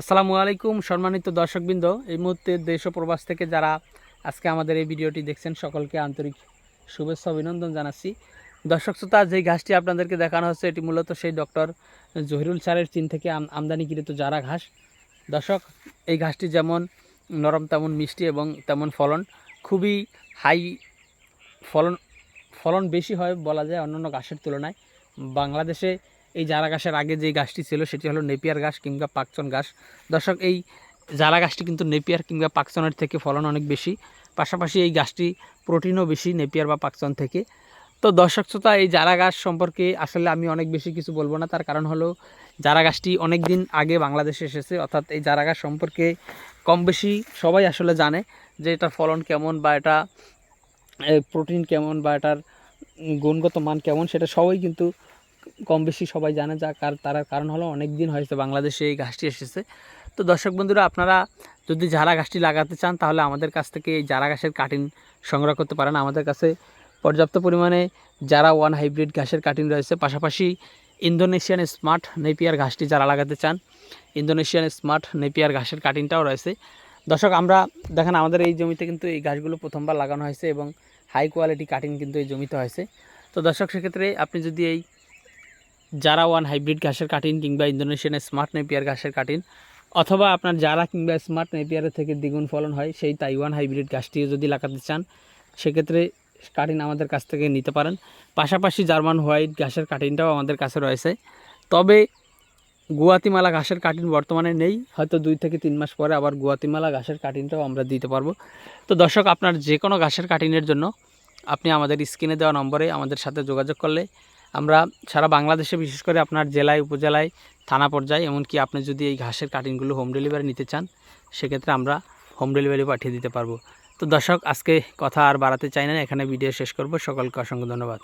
আসসালামু আলাইকুম সম্মানিত দর্শকবৃন্দ। এই মুহূর্তে দেশ ও প্রবাস থেকে যারা আজকে আমাদের এই ভিডিওটি দেখছেন, সকলকে আন্তরিক শুভেচ্ছা অভিনন্দন জানাচ্ছি। দর্শক শ্রোতা যে ঘাসটি আপনাদেরকে দেখানো হচ্ছে, এটি মূলত সেই ডক্টর জহিরুল স্যারের চীন থেকে আম- আমদানিকৃত যারা ঘাস। দর্শক, এই ঘাসটি যেমন নরম, তেমন মিষ্টি এবং তেমন ফলন, খুবই হাই ফলন ফলন বেশি হয় বলা যায় অন্যান্য ঘাসের তুলনায়। বাংলাদেশে এই জারা গাছের আগে যে গাছটি ছিল সেটি হলো নেপিয়ার গাছ কিংবা পাকচন গাছ। দর্শক, এই জারা গাছটি কিন্তু নেপিয়ার কিংবা পাকচনের থেকে ফলন অনেক বেশি। পাশাপাশি এই গাছটি প্রোটিনও বেশি নেপিয়ার বা পাকচন থেকে। তো দর্শক শ্রোতা, এই জারা গাছ সম্পর্কে আসলে আমি অনেক বেশি কিছু বলব না। তার কারণ হলো জারা গাছটি অনেক দিন আগে বাংলাদেশে এসেছে। অর্থাৎ এই জারা গাছ সম্পর্কে কম বেশি সবাই আসলে জানে যে এটার ফলন কেমন বা এটা প্রোটিন কেমন বা এটার গুণগত মান কেমন সেটা সবাই কিন্তু কম বেশি সবাই জানে যা কার, তার কারণ হলো অনেক দিন হয়েছে বাংলাদেশে এই ঘাসটি এসেছে। তো দর্শক বন্ধুরা, আপনারা যদি জারা গাছটি লাগাতে চান, তাহলে আমাদের কাছ থেকে এই জারা গাছের কাটিং সংগ্রহ করতে পারেন। আমাদের কাছে পর্যাপ্ত পরিমাণে যারা ওয়ান হাইব্রিড ঘাসের কাটিং রয়েছে, পাশাপাশি ইন্দোনেশিয়ান স্মার্ট নেপিয়ার ঘাসটি যারা লাগাতে চান ইন্দোনেশিয়ান স্মার্ট নেপিয়ার ঘাসের কাটিংটাও রয়েছে। দর্শক, আমরা দেখেন আমাদের এই জমিতে কিন্তু এই গাছগুলো প্রথমবার লাগানো হয়েছে এবং হাই কোয়ালিটি কাটিং কিন্তু এই জমিতে হয়েছে। তো দর্শক, সেক্ষেত্রে আপনি যদি এই জারা ওয়ান হাইব্রিড ঘাসের কাটিং কিংবা ইন্দোনেশিয়ান স্মার্ট নেপিয়ার ঘাসের কাটিং অথবা আপনার জারা কিংবা স্মার্ট নেপিয়ারের থেকে দ্বিগুণ ফলন হয়, সেই তাইওয়ান হাইব্রিড গাছটিও যদি লাগাতে চান, সেক্ষেত্রে কাটিং আমাদের কাছ থেকে নিতে পারেন। পাশাপাশি জার্মান হোয়াইট ঘাসের কাটিংটাও আমাদের কাছে রয়েছে। তবে গুয়াতিমালা ঘাসের কাটিং বর্তমানে নেই, হয়তো দুই থেকে তিন মাস পরে আবার গুয়াতিমালা ঘাসের কাটিংটাও আমরা দিতে পারব। তো দর্শক, আপনার যে কোনো ঘাসের কাটিংয়ের জন্য আপনি আমাদের স্ক্রিনে দেওয়া নম্বরে আমাদের সাথে যোগাযোগ করলে আমরা সারা বাংলাদেশে বিশেষ করে আপনার জেলায়, উপজেলায়, থানা পর্যায়ে, এমনকি আপনি যদি এই ঘাসের কাটিংগুলো হোম ডেলিভারি নিতে চান, সেক্ষেত্রে আমরা হোম ডেলিভারি পাঠিয়ে দিতে পারব। তো দর্শক, আজকে কথা আর বাড়াতে চাই না, এখানে ভিডিও শেষ করব। সকলকে অসংখ্য ধন্যবাদ।